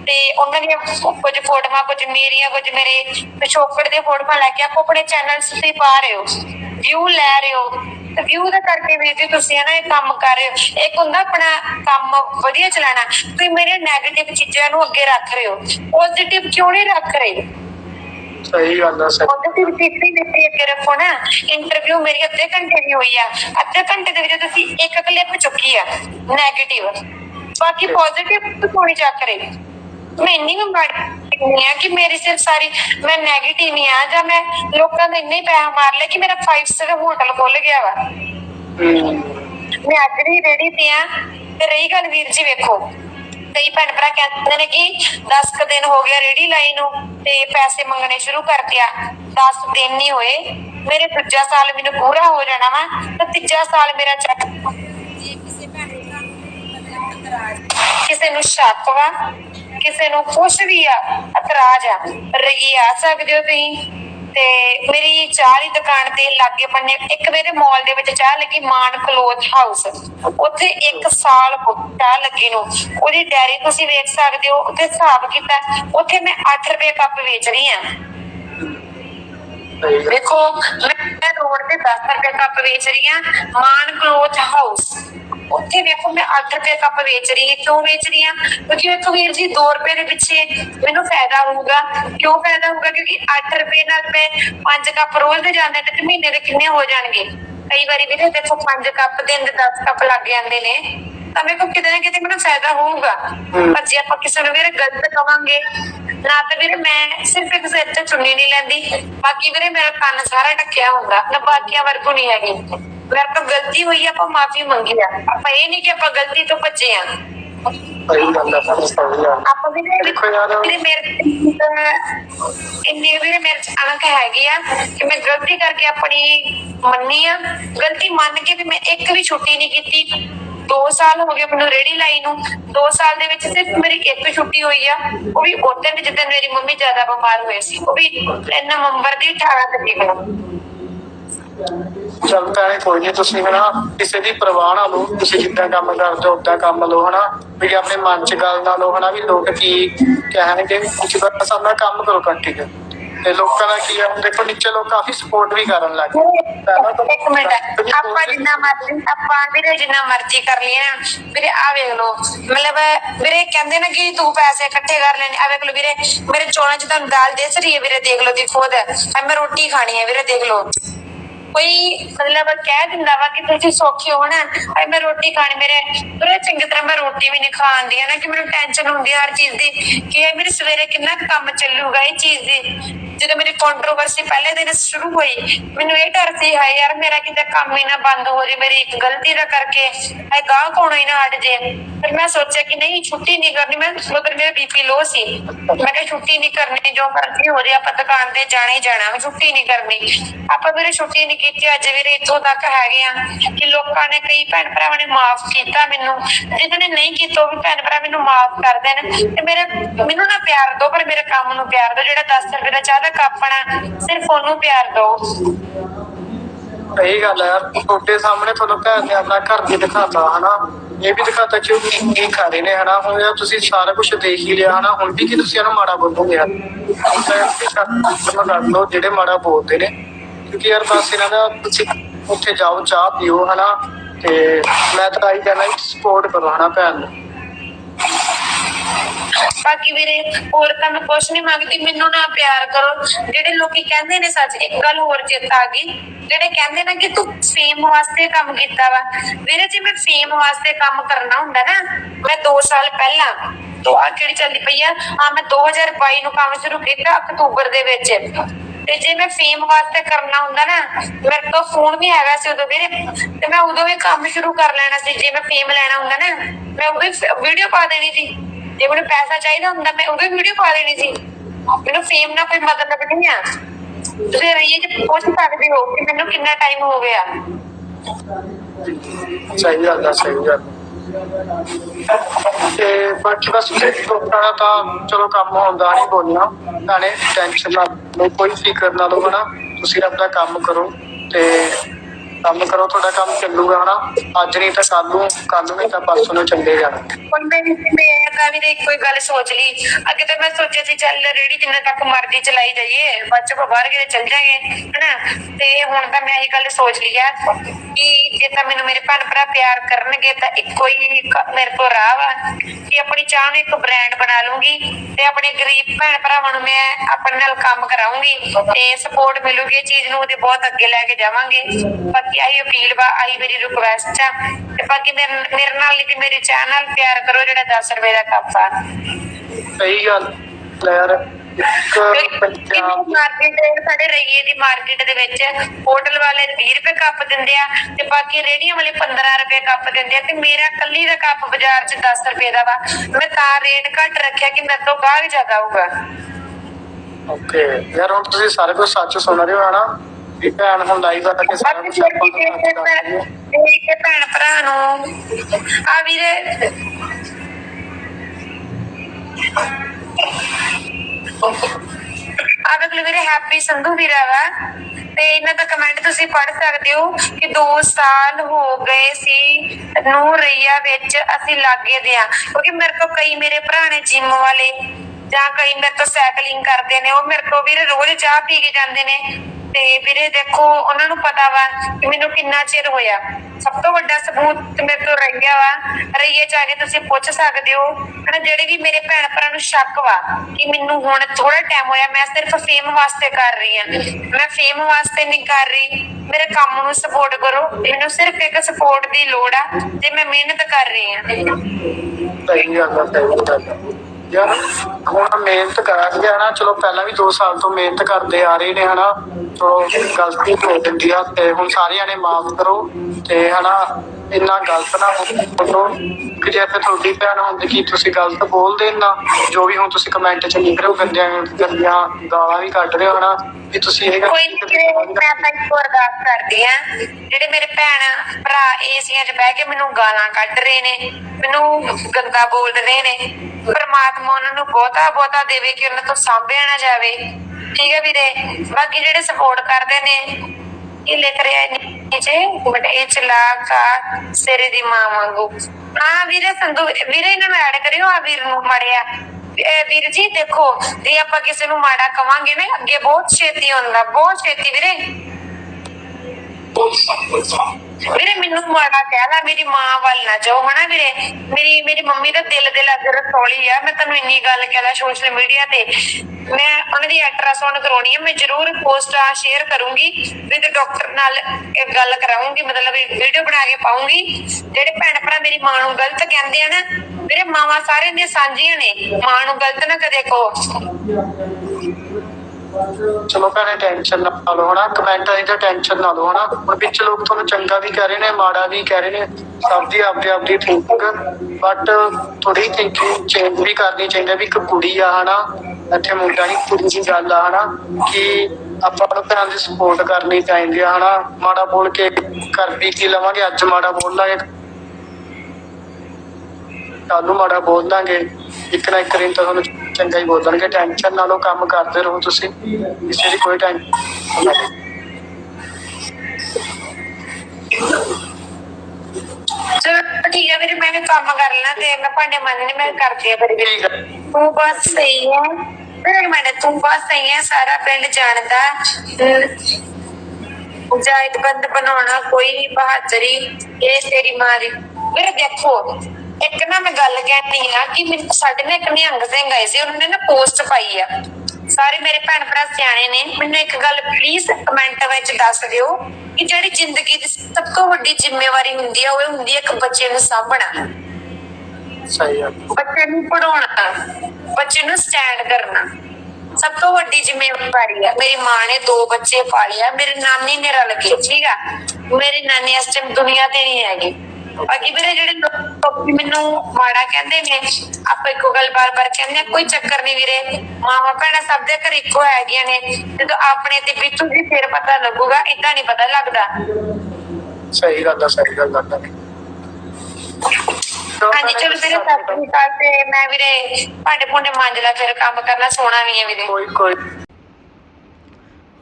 ਤੇ ਉਹਨਾਂ ਦੀਆਂ ਕੁਝ ਫੋਟੋਆਂ, ਕੁਝ ਮੇਰੀਆਂ, ਕੁਝ ਮੇਰੇ ਪਿਛੋਕੜ ਦੀਆਂ ਫੋਟੋਆਂ ਲੈ ਕੇ, ਆਪੋ ਆਪਣੇ ਚੈਨਲਸ ਤੇ ਪਾ ਰਹੇ ਹੋ ਵਿਊ ਲੈ ਰਹੇ ਹੋ। ਤੇ ਵਿਊ ਦਾ ਕਰਕੇ ਵੀ ਜੀ ਤੁਸੀਂ ਹਨਾ ਇਹ ਕੰਮ ਕਰ ਰਹੇ ਹੋ। ਇੱਕ ਹੁੰਦਾ ਆਪਣਾ ਕੰਮ ਵਧੀਆ ਚਲਾਣਾ ਤੁਸੀਂ ਮੇਰੇ 네ਗੇਟਿਵ ਚੀਜ਼ਾਂ ਨੂੰ ਅੱਗੇ ਰੱਖ ਰਹੇ ਹੋ। ਪੋਜ਼ਿਟਿਵ ਕਿਉਂ ਨਹੀਂ ਰੱਖ ਰਹੇ? ਸਹੀ ਗੱਲ ਹੈ ਸਹੀ। ਪੋਜ਼ਿਟਿਵ ਚੀਜ਼ਾਂ ਮੇਰੇ ਅੱਗੇ ਰੱਖੋ ਨਾ। ਇੰਟਰਵਿਊ ਮੇਰੀ ਅੱਧੇ ਘੰਟੇ ਦੀ ਹੋਈ ਆ। ਅੱਧੇ ਘੰਟੇ ਦੇ ਵਿੱਚ ਤੁਸੀਂ ਇੱਕ ਕਲਿੱਪ ਚੁੱਕੀ ਆ 네ਗੇਟਿਵ ਬਾਕੀ ਪੋਜ਼ਿਟਿਵ ਕੋਈ ਚੱਕ ਰਹੇ? ਮੈਂ ਵੀ ਮਾੜੀ ਨਹੀਂ ਆ ਕਿ ਮੇਰੀ ਸਿਰਫ ਸਾਰੀ ਮੈਂ 네ਗੇਟਿਵ ਨਹੀਂ ਆ ਜਾਂ ਮੈਂ ਲੋਕਾਂ ਦਾ ਇੰਨਾ ਹੀ ਪੈਸਾ ਮਾਰ ਲਿਆ ਕਿ ਮੇਰਾ 5 ਸਟਾਰ ਹੋਟਲ ਖੁੱਲ ਗਿਆ ਵਾ। ਮੈਂ ਅੱਜ ਦੀ ਰੇੜੀ ਤੇ ਆ ਤੇ ਰਹੀ ਗੱਲ ਵੀਰ ਜੀ ਵੇਖੋ। ਕਈ ਭੈਣ ਭਰਾ ਕਹਿੰਦੇ ਨੇ ਕਿ 10 ਕ ਦਿਨ ਹੋ ਗਿਆ ਰੇੜੀ ਲਾਈ ਨੂੰ ਤੇ ਪੈਸੇ ਮੰਗਣੇ ਸ਼ੁਰੂ ਕਰਤੇ ਆ। 10 ਦਿਨ ਨਹੀਂ ਹੋਏ। ਮੇਰੇ ਦੂਜਾ ਸਾਲ ਮੈਨੂੰ ਪੂਰਾ ਹੋ ਜਾਣਾ ਵਾ ਤੇ ਤੀਜਾ ਸਾਲ ਮੇਰਾ ਚੱਕ ਕਿਸੇ ਨੂੰ ਸ਼ੱਕ ਵਾ। ਕਿਸੇ ਨੂੰ ਕੁਛ ਵੀ ਆ, ਇਤਰਾਜ਼ ਆ। ਰਗੀ ਆ ਸਕਦੇ ਹੋ ਤੁਸੀਂ। ਤੇ ਮੇਰੀ ਚਾਹ ਦੀ ਦੁਕਾਨ ਤੇ ਲਾਗੇ ਬੰਨੇ ਇੱਕ ਮੇਰੇ ਮਾਲ ਦੇ ਵਿੱਚ ਚਾਹ ਲੱਗੀ, ਮਾਨ ਕਲੋਥ ਹਾਊਸ ਉੱਥੇ 1 ਸਾਲ ਚਾਹ ਲੱਗੀ ਨੂੰ। ਉਹਦੀ ਡੈਰੀ ਤੁਸੀਂ ਵੇਖ ਸਕਦੇ ਹੋ ਉੱਥੇ ਹਿਸਾਬ ਕੀਤਾ ਉੱਥੇ ਮੈਂ 8 ਰੁਪਏ ਕੱਪ ਵੇਚ ਰਹੀ ਆ। ਦੇਖੋ ਮੈਂ ਰੋਡ ਤੇ 10 ਰੁਪਏ ਕੱਪ ਵੇਚ ਰਹੀ ਹਾਂ ਮਾਨ ਕਲੋਥ ਹਾਊਸ ਉੱਥੇ ਵੇਖੋ ਮੈਂ 8 ਰੁਪਏ ਕੱਪ ਵੇਚ ਰਹੀ ਹਾਂ। ਕਿਉਂ ਵੇਚ ਰਹੀ ਹਾਂ? ਕਿਉਂਕਿ ਵੇਖੋ ਵੀਰ ਜੀ 2 ਰੁਪਏ ਦੇ ਪਿੱਛੇ ਮੈਨੂੰ ਫਾਇਦਾ ਹੋਊਗਾ। ਕਿਉਂ ਫਾਇਦਾ ਹੋਊਗਾ? ਕਿਉਂਕਿ 8 ਰੁਪਏ ਨਾਲ ਮੈਂ 5 ਕੱਪ ਰੋਜ਼ ਦੇ ਜਾਂਦੇ ਤੇ ਮਹੀਨੇ ਦੇ ਕਿੰਨੇ ਹੋ ਜਾਣਗੇ? ਕਈ ਵਾਰੀ ਵੀਰੇ ਦੇਖੋ 5 ਕੱਪ ਦਿਨ ਦੇ 10 ਕੱਪ ਲੱਗ ਜਾਂਦੇ ਨੇ। ਤਾਂ ਮੇਰੇ ਕਿਤੇ ਨਾ ਕਿਤੇ ਮੈਨੂੰ ਫਾਇਦਾ ਹੋਊਗਾ। ਪਰ ਜੇ ਆਪਾਂ ਕਿਸੇ ਨੂੰ ਵੀਰੇ ਗਲਤ ਕਵਾਂਗੇ ਨਾ ਤਾਂ ਵੀਰੇ ਮੈਂ ਸਿਰਫ ਇੱਕ ਸਿਰ ਤੇ ਚੁੰਨੀ ਨਹੀਂ ਲੈਂਦੀ ਬਾਕੀ ਵੀਰੇ ਮੇਰਾ ਕੰਨ ਸਾਰਾ ਢੱਕਿਆ ਹੁੰਦਾ ਨਾ ਬਾਕੀਆਂ ਵਰਗੂ ਨਹੀਂ ਹੈਗੀ। ਮੇਰੇ ਤੋਂ ਗਲਤੀ ਹੋਈ ਆ, ਆਪਾਂ ਮਾਫੀ ਮੰਗੀ ਆ। ਆਪਾਂ ਇਹ ਨਹੀਂ ਕਿ ਆਪਾਂ ਗਲਤੀ ਤੋਂ ਭੱਜੇ ਆ। ਸਹੀ ਗੱਲ ਸਹੀ ਆਪਾਂ ਦੇਖੋ ਯਾਰ- ਮੇਰੇ ਇੰਨੀ ਮੇਰੇ ਚ ਅਣਖ ਹੈਗੀ ਆ ਕਿ ਮੈਂ ਗਲਤੀ ਕਰਕੇ ਆਪਣੀ ਮੰਨੀ ਆ। ਗਲਤੀ ਮੰਨ ਕੇ ਵੀ ਮੈਂ ਇੱਕ ਵੀ ਛੁੱਟੀ ਨਹੀਂ ਕੀਤੀ। 2 ਸਾਲ ਹੋ ਗਏ ਮੈਨੂੰ ਰੇੜੀ ਲਾਈ ਨੂੰ। 2 ਸਾਲ ਦੇ ਵਿੱਚ ਸਿਰਫ ਮੇਰੀ ਇੱਕ ਛੁੱਟੀ ਹੋਈ ਆ। ਉਹ ਵੀ ਉਹਦੇ ਵਿੱਚ ਜਦੋਂ ਮੇਰੀ ਮੰਮੀ ਜ਼ਿਆਦਾ ਬਿਮਾਰ ਹੋਏ ਸੀ। ਉਹ ਵੀ ਨਵੰਬਰ ਦੀ 18 ਤਰੀਕ ਨੂੰ। ਚੱਲ ਭੈਣੇ ਕੋਈ ਨਹੀਂ ਤੁਸੀਂ ਹਨਾ ਕਿਸੇ ਦੀ ਪਰਵਾਹ ਨਾ ਲਓ। ਤੁਸੀਂ ਜਿੱਦਾਂ ਕੰਮ ਕਰਦੇ ਹੋ, ਉਦਾਂ ਕੰਮ ਲਓ, ਹਨਾ। ਵੀ ਆਪਣੇ ਮਨ ਚ ਗੱਲ ਨਾ ਲਓ, ਹਨਾ, ਵੀ ਲੋਕ ਕੀ ਕਹਿਣਗੇ। ਤੁਸੀਂ ਬਸ ਆਪਣਾ ਕੰਮ ਕਰੋ ਕੰਟੀਨਿਊ ਤੇ ਲੋਕਾਂ ਦਾ ਕੀ ਹੁਣ ਦੇਖੋ ਨੀਚੇ ਲੋਕ ਕਾਫੀ ਸਪੋਰਟ ਵੀ ਕਰਨ ਲੱਗ ਗਏ। ਪਹਿਲਾਂ ਤਾਂ ਇੱਕ ਮਿੰਟ ਆਪਾਂ ਜਿੰਨਾ ਮਰਜ਼ੀ ਆਪਾਂ ਵੀਰੇ ਜਿੰਨਾ ਮਰਜ਼ੀ ਕਰ ਲਈਏ ਨਾ। ਵੀਰੇ ਆ ਵੇਖ ਲਓ ਮਤਲਬ ਵੀਰੇ ਕਹਿੰਦੇ ਨਾ ਕਿ ਤੂੰ ਪੈਸੇ ਇਕੱਠੇ ਕਰ ਲੈਣੇ। ਆ ਵੇਖ ਲਓ ਵੀਰੇ ਮੇਰੇ ਚੋਲਾਂ 'ਚ ਤੁਹਾਨੂੰ ਦਾਲ ਦੇ ਰਹੀ ਹੈ ਵੀਰੇ ਦੇਖ ਲਓ ਦੀ ਖੁਦ। ਆ ਮੈਂ ਰੋਟੀ ਖਾਣੀ ਹੈ ਵੀਰੇ ਦੇਖ ਲਓ। ਕੋਈ ਮਤਲਬ ਕਹਿ ਦਿੰਦਾ ਵਾ ਕਿ ਤੁਸੀਂ ਸੌਖੇ ਹੋ ਨਾ ਅਰੇ ਮੈਂ ਰੋਟੀ ਖਾਣੀ ਮੇਰੇ ਵੀਰੇ ਚੰਗੀ ਤਰ੍ਹਾਂ ਮੈਂ ਰੋਟੀ ਵੀ ਨਹੀਂ ਖਾਂਦੀ ਹੈ ਨਾ ਕਿ ਮੈਨੂੰ ਟੈਨਸ਼ਨ ਹੁੰਦੀ ਹੈ ਹਰ ਚੀਜ਼ ਦੀ ਕਿ ਇਹ ਮੇਰੇ ਸਵੇਰੇ ਕਿੰਨਾ ਕੰਮ ਚੱਲੂਗਾ ਇਹ ਚੀਜ਼ ਦੀ। ਜਦੋਂ ਮੇਰੀ ਕੰਟਰੋਵਰਸੀ ਪਹਿਲੇ ਦਿਨ ਸ਼ੁਰੂ ਹੋਈ, ਮੈਨੂੰ ਇਹ ਡਰ ਸੀ, ਹਾਏ ਯਾਰ ਮੇਰਾ ਕਿਤੇ ਕੰਮ ਹੀ ਨਾ ਬੰਦ ਹੋ ਜੇ, ਮੇਰੀ ਇੱਕ ਗਲਤੀ ਦਾ ਕਰਕੇ, ਹਾਏ ਗਾਹ ਕੋਣ ਹੀ ਨਾ ਹਟ ਜੇ। ਫਿਰ ਮੈਂ ਸੋਚਿਆ ਕਿ ਨਹੀਂ, ਛੁੱਟੀ ਨਹੀਂ ਕਰਨੀ, ਮੈਂ ਮਗਰ ਮੇਰਾ ਬੀਪੀ ਲੋ ਸੀ। ਮੈਂ ਕਿਹਾ ਛੁੱਟੀ ਨਹੀਂ ਕਰਨੀ, ਜੋ ਮਰਜ਼ੀ ਹੋ ਜੇ, ਆਪਾਂ ਦੁਕਾਨ ਤੇ ਜਾਣਾ ਹੀ ਜਾਣਾ, ਮੈਂ ਛੁੱਟੀ ਨਹੀਂ ਕਰਨੀ। ਆਪਾਂ ਵੀਰੇ ਛੁੱਟੀ ਨਹੀਂ ਕੀਤੀ, ਅੱਜ ਵੀਰੇ ਇੱਥੋਂ ਤੱਕ ਹੈਗੇ ਆ ਕਿ ਲੋਕਾਂ ਨੇ ਕਈ ਭੈਣ ਭਰਾਵਾਂ ਨੇ ਮਾਫ ਕੀਤਾ ਮੈਨੂੰ। ਜਿਨ੍ਹਾਂ ਨੇ ਨਹੀਂ ਕੀਤਾ, ਉਹ ਵੀ ਭੈਣ ਭਰਾ ਮੈਨੂੰ ਮਾਫ ਕਰ ਦੇਣ। ਤੇ ਮੇਰੇ ਮੈਨੂੰ ਨਾ ਪਿਆਰ ਦਿਓ ਪਰ ਮੇਰੇ ਕੰਮ ਨੂੰ ਪਿਆਰ ਦਿਓ ਜਿਹੜਾ 10 ਰੁਪਏ ਦਾ ਚਾਹ ਦਾ ਕੱਪ ਸਿਰਫ ਉਹਨੂੰ ਪਿਆਰ ਦਿਓ। ਸਹੀ ਗੱਲ ਹੈ ਯਾਰ, ਤੁਹਾਡੇ ਸਾਹਮਣੇ ਤੁਹਾਨੂੰ ਭੈਣ ਨੇ ਆਪਣਾ ਘਰ ਵੀ ਦਿਖਾਤਾ, ਹਨਾ? ਇਹ ਵੀ ਦਿਖਾਤਾ ਕਿ ਉਹ ਕੀ ਕੀ ਕਰ ਰਹੇ ਨੇ, ਹਨਾ? ਹੁਣ ਯਾਰ ਤੁਸੀਂ ਸਾਰਾ ਕੁਝ ਦੇਖ ਹੀ ਲਿਆ, ਹਨਾ? ਹੁਣ ਵੀ ਕੀ ਤੁਸੀਂ ਇਹਨੂੰ ਮਾੜਾ ਬੋਲੋਗੇ ਯਾਰ? ਮੈਂ ਕਰ ਲਓ ਜਿਹੜੇ ਮਾੜਾ ਬੋਲਦੇ ਨੇ। ਕਿਉਂਕਿ ਯਾਰ ਬਸ ਇਹਨਾਂ ਦਾ ਤੁਸੀਂ ਉੱਥੇ ਜਾਓ, ਚਾਹ ਪੀਓ, ਹਨਾ? ਤੇ ਮੈਂ ਤਾਂ ਆਈ ਕਹਿਣਾ ਸਪੋਰਟ ਕਰੋ, ਹਨਾ, ਭੈਣ ਨੂੰ? ਬਾਕੀ ਵੀਰੇ, ਹੋਰ ਤਾਂ ਮੈਂ ਕੁਛ ਨਹੀਂ ਮੰਗਦੀ, ਮੈਨੂੰ ਨਾ ਪਿਆਰ ਕਰੋ। ਜਿਹੜੇ ਲੋਕੀ ਕਹਿੰਦੇ ਨੇ ਸੱਚ, ਇੱਕ ਗੱਲ ਹੋਰ ਚੇਤਾ ਆ ਗਈ। ਜਿਹੜੇ ਕਹਿੰਦੇ ਨੇ ਕਿ ਤੂੰ ਫੇਮ ਵਾਸਤੇ ਕੰਮ ਕੀਤਾ ਵਾ। ਵੀਰੇ, ਜੇ ਮੈਂ ਫੇਮ ਵਾਸਤੇ ਕੰਮ ਕਰਨਾ ਹੁੰਦਾ ਨਾ, ਮੈਂ 2 ਸਾਲ ਪਹਿਲਾਂ, ਤੋਂ ਆ ਕਿਹੜੀ ਚੱਲਦੀ ਪਈ ਆ? ਹਾਂ ਮੈਂ 2022 ਨੂੰ ਕੰਮ ਸ਼ੁਰੂ ਕੀਤਾ ਅਕਤੂਬਰ ਦੇ ਵਿੱਚ। ਤੇ ਜੇ ਮੈਂ ਫੇਮ ਵਾਸਤੇ ਕਰਨਾ ਹੁੰਦਾ ਨਾ, ਮੇਰੇ ਕੋਲ ਫੋਨ ਵੀ ਹੈਗਾ ਸੀ ਉਦੋਂ ਵੀਰੇ। ਤੇ ਮੈਂ ਉਦੋਂ ਵੀ ਕੰਮ ਸ਼ੁਰੂ ਕਰ ਲੈਣਾ ਸੀ, ਜੇ ਮੈਂ ਫੇਮ ਲੈਣਾ ਹੁੰਦਾ ਨਾ, ਮੈਂ ਉਦੋਂ ਵੀਡੀਓ ਪਾ ਦੇਣੀ ਸੀ। ਜੇ ਮੈਨੂੰ ਪੈਸਾ ਚਾਹੀਦਾ ਹੁੰਦਾ, ਮੈਂ ਉਦੋਂ ਵੀਡੀਓ ਪਾ ਦੇਣੀ ਸੀ। ਮੈਨੂੰ ਫੇਮ ਨਾਲ ਕੋਈ ਮਤਲਬ ਨਹੀਂ ਆ। ਤੁਸੀਂ ਰਹੀਏ ਕਿ ਪੁੱਛ ਸਕਦੇ ਹੋ ਕਿ ਮੈਨੂੰ ਕਿੰਨਾ ਟਾਈਮ ਹੋ ਗਿਆ। ਸਹੀ ਗੱਲ ਆ, ਸਹੀ ਗੱਲ ਤੇ ਬਾਕੀ ਬਸ ਲੋਕਾਂ ਤਾਂ ਚਲੋ ਕੰਮ ਹੁੰਦਾ ਨਹੀਂ ਬੋਲਣਾ। ਨਾਲੇ ਟੈਨਸ਼ਨ ਨਾ ਲਓ, ਕੋਈ ਫਿਕਰ ਨਾ ਲਓ, ਹਨਾ। ਤੁਸੀਂ ਆਪਣਾ ਕੰਮ ਕਰੋ ਤੇ ਕੰਮ ਕਰੋ, ਤੁਹਾਡਾ ਕੰਮ ਚੱਲੂਗਾ, ਹਨਾ? ਅੱਜ ਨਹੀਂ ਤਾਂ ਕੱਲ ਨੂੰ ਕੱਲ ਨੂੰ ਨਹੀਂ ਤਾਂ ਪਰਸੋਂ ਨੂੰ ਚੱਲੇ ਜਾਣਾ। ਹੁਣ ਮੈਂ ਮੈਂ ਤਾਂ ਵੀ ਦੇਖ ਕੋਈ ਗੱਲ ਸੋਚ ਲਈ। ਅੱਗੇ ਤਾਂ ਮੈਂ ਸੋਚਿਆ ਸੀ, ਚੱਲ ਰੇੜੀ ਜਿੰਨਾ ਤੱਕ ਮਰਜ਼ੀ ਚਲਾਈ ਜਾਈਏ, ਬਾਅਦ ਆਪਾਂ ਬਾਹਰ ਕਿਤੇ ਚੱਲ ਜਾਗੇ, ਹਨਾ? ਤੇ ਹੁਣ ਤਾਂ ਮੈਂ ਇਹ ਗੱਲ ਸੋਚ ਲਈ ਆ ਕਿ ਜੇ ਤਾਂ ਮੈਨੂੰ ਮੇਰੇ ਭੈਣ ਭਰਾ ਪਿਆਰ ਕਰਨਗੇ, ਤਾਂ ਇੱਕੋ ਹੀ ਮੇਰੇ ਕੋਲ ਰਾਹ ਵਾ ਕਿ ਆਪਣੀ ਚਾਹ ਨੂੰ ਇੱਕ ਬ੍ਰਾਂਡ ਬਣਾ ਲੂੰਗੀ ਤੇ ਆਪਣੇ ਗਰੀਬ ਭੈਣ ਭਰਾਵਾਂ ਨੂੰ ਮੈਂ ਆਪਣੇ ਨਾਲ ਕੰਮ ਕਰਾਉਂਗੀ ਤੇ ਸਪੋਰਟ ਮਿਲੂਗੀ ਚੀਜ਼ ਨੂੰ ਉਹਦੇ ਬਹੁਤ ਅੱਗੇ ਲੈ ਕੇ ਜਾਵਾਂਗੇ। ਬਾਕੀ ਆਹੀ ਅਪੀਲ ਵਾ ਆਹੀ ਮੇਰੀ ਰਿਕੁਐਸਟ ਆ। ਤੇ ਬਾਕੀ ਮੇਰੇ ਮੇਰੇ ਨਾਲ ਨਹੀਂ ਤੇ ਮੇਰੇ ਚਾਹ ਨਾਲ ਪਿਆਰ ਕਰੋ ਜਿਹੜਾ 10 ਰੁਪਏ ਦਾ ਕੱਪ ਆ। ਸਹੀ ਗੱਲ ਹੈ ਯਾਰ ਇੱਕ ਪੰਜਾਬ ਮਾਰਕੀਟ ਸਾਡੇ ਰਈਏ ਦੀ ਮਾਰਕੀਟ ਦੇ ਵਿੱਚ। ਹੋਟਲ ਵਾਲੇ 20 ਰੁਪਏ ਕੱਪ ਦਿੰਦੇ ਆ ਤੇ ਬਾਕੀ ਰੇੜੀਆਂ ਵਾਲੇ 15 ਰੁਪਏ ਕੱਪ ਦਿੰਦੇ ਆ ਤੇ ਮੇਰਾ ਕੱਲੀ ਦਾ ਕੱਪ ਬਾਜ਼ਾਰ 'ਚ 10 ਰੁਪਏ ਦਾ ਵਾ। ਮੈਂ ਤਾਂ ਰੇਟ ਘੱਟ ਰੱਖਿਆ ਕਿ ਮੇਰੇ ਤੋਂ ਗਾਹਕ ਜ਼ਿਆਦਾ ਆਊਗਾ ਓਕੇ ਯਾਰ ਹੁਣ ਤੁਸੀਂ ਸਾਰੇ ਕੁਝ ਸੱਚ ਸੁਣ ਰਹੇ ਹੋ ਹਨਾ? ਵੀ ਭੈਣ ਹੁਣ ਲਾਈਵ ਆ ਕੇ ਸਾਰਾ ਬਾਕੀ ਕੁਝ ਫਿਰ ਆਪਾਂ ਵੀ ਨੂੰ ਕਿਸੇ ਦੱਸ ਦਿਓ। ਭੈਣ ਕਿਸੇ ਭੈਣ ਭਰਾ ਨੂੰ। ਆ ਵੀਰੇ। ਆ ਅਗਲੇ ਵੀਰੇ ਹੈਪੀ ਸੰਧੂ ਵੀਰਾ ਵਾ। ਤੇ ਇਹਨਾਂ ਦਾ ਕਮੈਂਟ ਤੁਸੀਂ ਪੜ੍ਹ ਸਕਦੇ ਹੋ ਕਿ 2 ਸਾਲ ਹੋ ਗਏ ਸੀ ਨੂੰ ਰਈਆ ਵਿੱਚ ਅਸੀਂ ਲਾਗੇ ਦੇ ਆ ਕਿਉਂਕਿ ਮੇਰੇ ਤੋਂ ਕਈ ਮੇਰੇ ਭਰਾ ਨੇ ਜਿਮ ਵਾਲੇ। ਜਾਂ ਕਈ ਮੇਰੇ ਤੋਂ ਸਾਈਕਲਿੰਗ ਕਰਦੇ ਨੇ, ਉਹ ਮੇਰੇ ਤੋਂ ਵੀਰੇ ਰੋਜ਼ ਚਾਹ ਪੀ ਕੇ ਜਾਂਦੇ ਨੇ। ਤੇ ਵੀਰੇ ਦੇਖੋ, ਉਹਨਾਂ ਨੂੰ ਪਤਾ ਵਾ ਕਿ ਮੈਨੂੰ ਕਿੰਨਾ ਚਿਰ ਹੋਇਆ। ਸਭ ਤੋਂ ਵੱਡਾ ਸਬੂਤ ਮੇਰੇ ਤੋਂ ਰਈਆ ਵਾ ਰਈਏ ਚ ਕੇ ਤੁਸੀਂ ਪੁੱਛ ਸਕਦੇ ਹੋ। ਹਨਾ, ਜਿਹੜੇ ਵੀ ਮੇਰੇ ਭੈਣ ਭਰਾ ਨੂੰ ਸ਼ੱਕ ਵਾ ਕਿ ਮੈਨੂੰ ਹੁਣ ਥੋੜਾ ਟਾਈਮ ਹੋਇਆ, ਮੈਂ ਸਿਰਫ ਫੇਮ ਵਾਸਤੇ ਕਰ ਰਹੀ ਆ ਮੈਂ ਫੇਮ ਵਾਸਤੇ ਨਹੀਂ ਕਰ ਰਹੀ। ਮੇਰੇ ਕੰਮ ਨੂੰ ਸਪੋਰਟ ਕਰੋ। ਮੈਨੂੰ ਸਿਰਫ ਇੱਕ ਸਪੋਰਟ ਦੀ ਲੋੜ ਆ, ਤੇ ਮੈਂ ਮਿਹਨਤ ਕਰ ਰਹੀ ਹਾਂ। ਸਹੀ ਗੱਲ ਆ, ਸਹੀ ਗੱਲ ਆ। ਯਾਰ, ਹੁਣ ਮਿਹਨਤ ਕਰਾਂਗੇ ਹਨਾ ਚਲੋ ਪਹਿਲਾਂ ਵੀ 2 ਸਾਲ ਤੋਂ ਮਿਹਨਤ ਕਰਦੇ ਆ ਰਹੇ ਨੇ, ਹਨਾ। ਚਲੋ, ਗਲਤੀ ਹੋ ਜਾਂਦੀ ਆ, ਤੇ ਹੁਣ ਸਾਰਿਆਂ ਨੇ ਮਾਫ ਕਰੋ, ਤੇ ਹਨਾ ਇੰਨਾ ਗਲਤ ਨਾ ਬੋਲੋ ਕਿ ਜੇ ਤੇ ਤੁਹਾਡੀ ਭੈਣ ਹੁੰਦੀ ਕਿ ਤੁਸੀਂ ਗਲਤ ਬੋਲਦੇ ਨਾ ਜੋ ਵੀ ਹੁਣ ਤੁਸੀਂ ਕਮੈਂਟ 'ਚ ਲਿਖ ਰਹੇ ਹੋ ਗੰਦੀਆਂ ਗੰਦੀਆਂ ਗਾਲਾਂ ਵੀ ਕੱਢ ਰਹੇ ਹੋ ਹਨਾ? ਕਿ ਤੁਸੀਂ ਇਹ ਕੋਈ ਨਹੀਂ ਵੀਰੇ ਮੈਂ ਤਾਂ ਇੱਕ ਅਰਦਾਸ ਕਰਦੀ ਆ ਜਿਹੜੇ ਮੇਰੇ ਭੈਣ ਭਰਾ ਏਸੀਆਂ 'ਚ ਬਹਿ ਕੇ ਮੈਨੂੰ ਗਾਲਾਂ ਕੱਢ ਰਹੇ ਨੇ ਮੈਨੂੰ ਗੰਦਾ ਬੋਲ ਰਹੇ ਨੇ ਪਰਮਾਤਮਾ ਉਹਨਾਂ ਨੂੰ ਬਹੁਤਾ ਬਹੁਤਾ ਦੇਵੇ ਕਿ ਉਹਨਾਂ ਤੋਂ ਸਾਂਭਿਆ ਨਾ ਜਾਵੇ। ਠੀਕ ਹੈ ਵੀਰੇ? ਬਾਕੀ ਜਿਹੜੇ ਸਪੋਰਟ ਕਰਦੇ ਨੇ ਇਹ ਨੀਚੇ ਬਟ ਇਹ ਚਲਾਕਾ ਸਿਰੇ ਦੀ ਮਾਂ ਵਾਂਗੂ ਹਾਂ ਵੀਰੇ ਸੰਧੂ ਵੀਰੇ ਇਹਨਾਂ ਨੂੰ ਐਡ ਕਰਿਓ ਆ ਵੀਰ ਨੂੰ ਮੜਿਆ ਇਹ ਵੀਰ ਜੀ ਦੇਖੋ ਜੇ ਆਪਾਂ ਕਿਸੇ ਨੂੰ ਮਾੜਾ ਕਵਾਂਗੇ ਨਾ ਅੱਗੇ ਬਹੁਤ ਛੇਤੀ ਹੁੰਦਾ ਬਹੁਤ ਛੇਤੀ ਵੀਰੇ ਵੀਰੇ, ਮੈਨੂੰ ਮਾੜਾ ਕਹਿਣਾ ਮੇਰੀ ਮਾਂ ਵੱਲ ਨਾ ਜਾਓ, ਹਨਾ ਵੀਰੇ? ਮੇਰੀ ਮੇਰੀ ਮੰਮੀ ਦਾ ਦਿਲ ਦੇ ਲੱਗ ਰਸੌਲੀ ਆ, ਮੈਂ ਤੁਹਾਨੂੰ ਇੰਨੀ ਗੱਲ ਕਹਿਦਾ ਸੋਸ਼ਲ ਮੀਡੀਆ ਤੇ। ਮੈਂ ਉਹਨਾਂ ਦੀ ਅਲਟਰਾਸਾਊਂਡ ਕਰਾਉਣੀ ਹੈ ਮੈਂ ਜ਼ਰੂਰ ਪੋਸਟਾਂ ਸ਼ੇਅਰ ਕਰੂੰਗੀ ਵਿਦ ਡਾਕਟਰ ਨਾਲ ਇਹ ਗੱਲ ਕਰਾਉਂਗੀ ਮਤਲਬ ਵੀਡੀਓ ਬਣਾ ਕੇ ਪਾਉਂਗੀ ਜਿਹੜੇ ਭੈਣ ਭਰਾ ਮੇਰੀ ਮਾਂ ਨੂੰ ਗਲਤ ਕਹਿੰਦੇ ਆ ਨਾ ਮੇਰੇ ਮਾਵਾਂ ਸਾਰਿਆਂ ਦੀਆਂ ਸਾਂਝੀਆਂ ਨੇ, ਮਾਂ ਨੂੰ ਗਲਤ ਨਾ ਕਦੇ ਕਹੋ। ਚਲੋ ਭੈਣੇ ਟੈਨਸ਼ਨ ਨਾ ਲਓ, ਹਨਾ? ਕਮੈਂਟਾਂ ਦੀ ਤਾਂ ਟੈਨਸ਼ਨ ਨਾ ਲਓ, ਹਨਾ? ਹੁਣ ਵਿੱਚ ਲੋਕ ਤੁਹਾਨੂੰ ਚੰਗਾ ਵੀ ਕਹਿ ਰਹੇ ਨੇ, ਮਾੜਾ ਵੀ ਕਹਿ ਰਹੇ ਨੇ, ਸਭ ਦੀ ਆਪਦੀ ਆਪਦੀ ਥਿੰਕਿੰਗ ਬਟ ਥੋੜੀ ਥਿੰਕਿੰਗ ਚੇਂਜ ਵੀ ਕਰਨੀ ਚਾਹੀਦੀ ਵੀ ਇੱਕ ਕੁੜੀ ਆ, ਹਨਾ? ਇੱਥੇ ਮੁੰਡਾ ਨਹੀਂ ਕੁੜੀ ਦੀ ਗੱਲ ਆ, ਹਨਾ? ਕਿ ਆਪਾਂ ਨੂੰ ਭੈਣਾਂ ਦੀ ਸਪੋਰਟ ਕਰਨੀ ਚਾਹੀਦੀ ਆ, ਹਨਾ? ਮਾੜਾ ਬੋਲ ਕੇ ਕਰ ਵੀ ਕੀ ਲਵਾਂਗੇ, ਅੱਜ ਮਾੜਾ ਬੋਲ ਲਾਂਗੇ। ਕੱਲ ਨੂੰ ਮਾੜਾ ਬੋਲ ਦਾਂਗੇ ਇੱਕ ਨਾ ਇੱਕ ਦਿਨ ਤਾਂ ਤੁਹਾਨੂੰ ਚੰਗਾ ਹੀ ਬੋਲਣਗੇ ਟੈਨਸ਼ਨ ਨਾ ਲਓ ਕੰਮ ਕਰਦੇ ਰਹੋ ਤੁਸੀਂ। ਕਿਸੇ ਦੀ ਕੋਈ ਟੈਨਸ਼ਨ ਚਲੋ ਠੀਕ ਹੈ ਵੀਰੇ, ਮੈਂ ਵੀ ਕੰਮ ਕਰ ਲੈਣਾ ਤੇ ਮੈਂ ਭਾਂਡੇ ਮਾਂਜਣੇ, ਮੈਂ ਕਰਦੀ ਆ ਫਿਰ ਠੀਕ ਹੈ ਤੂੰ ਬਸ ਸਹੀ ਹੈ ਫਿਰ ਮੈਂ ਤੂੰ ਬਸ ਸਹੀ ਹੈ ਸਾਰਾ ਪਿੰਡ ਜਾਣਦਾ। ਜਾਇਦ ਬੰਦ ਬਣਾਉਣਾ ਕੋਈ ਨਹੀਂ ਬਹਾਦਰੀ, ਇਹ ਤੇਰੀ ਮਾਰੀ ਵੀਰੇ ਦੇਖੋ ਇੱਕ ਨਾ ਮੈਂ ਗੱਲ ਕਹਿਣੀ ਆ ਕਿ ਮੈਨੂੰ ਸਾਡੇ ਨਾਲ ਇੱਕ ਨਿਹੰਗ ਸਿੰਘ ਆਏ ਸੀ ਉਹਨਾਂ ਨੇ ਨਾ ਪੋਸਟ ਪਾਈ ਆ। ਸਾਰੇ ਮੇਰੇ ਭੈਣ ਭਰਾ ਸਿਆਣੇ ਨੇ ਮੈਨੂੰ ਇੱਕ ਗੱਲ ਪਲੀਜ਼ ਕਮੈਂਟ ਵਿੱਚ ਦੱਸ ਦਿਓ ਕਿ ਜਿਹੜੀ ਜ਼ਿੰਦਗੀ ਦੀ ਸਭ ਤੋਂ ਵੱਡੀ ਜ਼ਿੰਮੇਵਾਰੀ ਹੁੰਦੀ ਆ ਉਹ ਹੁੰਦੀ ਹੈ ਇੱਕ ਬੱਚੇ ਨੂੰ ਸਾਂਭਣਾ। ਸਹੀ ਹੈ ਬੱਚੇ ਨੂੰ ਪੜਾਉਣਾ ਬੱਚੇ ਨੂੰ ਸਟੈਂਡ ਕਰਨਾ। ਸਭ ਤੋਂ ਵੱਡੀ ਜ਼ਿੰਮੇਵਾਰੀ ਆ। ਮੇਰੀ ਮਾਂ ਨੇ ਦੋ ਬੱਚੇ ਪਾਲੇ ਆ ਮੇਰੀ ਨਾਨੀ ਨੇ ਰਲ ਕੇ ਠੀਕ ਆ? ਮੇਰੀ ਨਾਨੀ ਇਸ ਟਾਈਮ ਦੁਨੀਆ ਤੇ ਨਹੀਂ ਹੈਗੀ। ਬਾਕੀ ਵੀਰੇ ਜਿਹੜੇ ਲੋਕ ਮੈਨੂੰ ਮਾੜਾ ਕਹਿੰਦੇ ਨੇ ਆਪਾਂ ਇੱਕੋ ਗੱਲ ਬਾਰ-ਬਾਰ ਕਹਿੰਦੇ ਆ, ਕੋਈ ਚੱਕਰ ਨਹੀਂ ਵੀਰੇ। ਮਾਵਾ ਭੈਣਾਂ ਸਭ ਦੇ ਘਰ ਇੱਕੋ ਹੈਗੀਆਂ ਨੇ। ਜਦੋਂ ਆਪਣੇ ਤੇ ਬੀਤੂ ਜੀ ਫਿਰ ਪਤਾ ਲੱਗੂਗਾ ਇਦਾਂ ਨਹੀਂ ਪਤਾ ਲੱਗਦਾ। ਸਹੀ ਗੱਲ ਆ ਸਹੀ ਗੱਲ ਆ। ਹਾਂਜੀ ਚਲੋ ਵੀਰੇ ਸਤਿ ਸ਼੍ਰੀ ਅਕਾਲ ਤੇ ਮੈਂ ਵੀਰੇ ਭਾਂਡੇ ਭੁੰਡੇ ਮਾਂਜ ਲਾ ਫਿਰ ਕੰਮ ਕਰਨਾ ਸੋਣਾ ਵੀ ਹੈ ਵੀਰੇ। ਕੋਈ ਕੋਈ।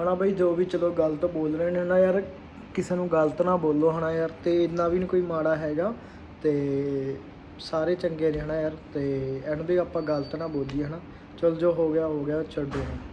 ਹਨਾ ਬਈ ਜੋ ਵੀ ਚਲੋ ਗਲਤ ਬੋਲ ਰਹੇ ਨੇ ਨਾ ਯਾਰ ਕਿਸੇ ਨੂੰ ਗਲਤ ਨਾ ਬੋਲੋ ਹਨਾ ਯਾਰ, ਤੇ ਇੰਨਾ ਵੀ ਨਹੀਂ ਕੋਈ ਮਾੜਾ ਹੈਗਾ, ਤੇ ਸਾਰੇ ਚੰਗੇ ਨੇ ਹਨਾ ਯਾਰ, ਤੇ ਇਹਨਾਂ ਵੀ ਆਪਾਂ ਗਲਤ ਨਾ ਬੋਲੀਏ ਹਨਾ। ਚਲ ਜੋ ਹੋ ਗਿਆ ਹੋ ਗਿਆ, ਛੱਡੋ ਹੁਣ।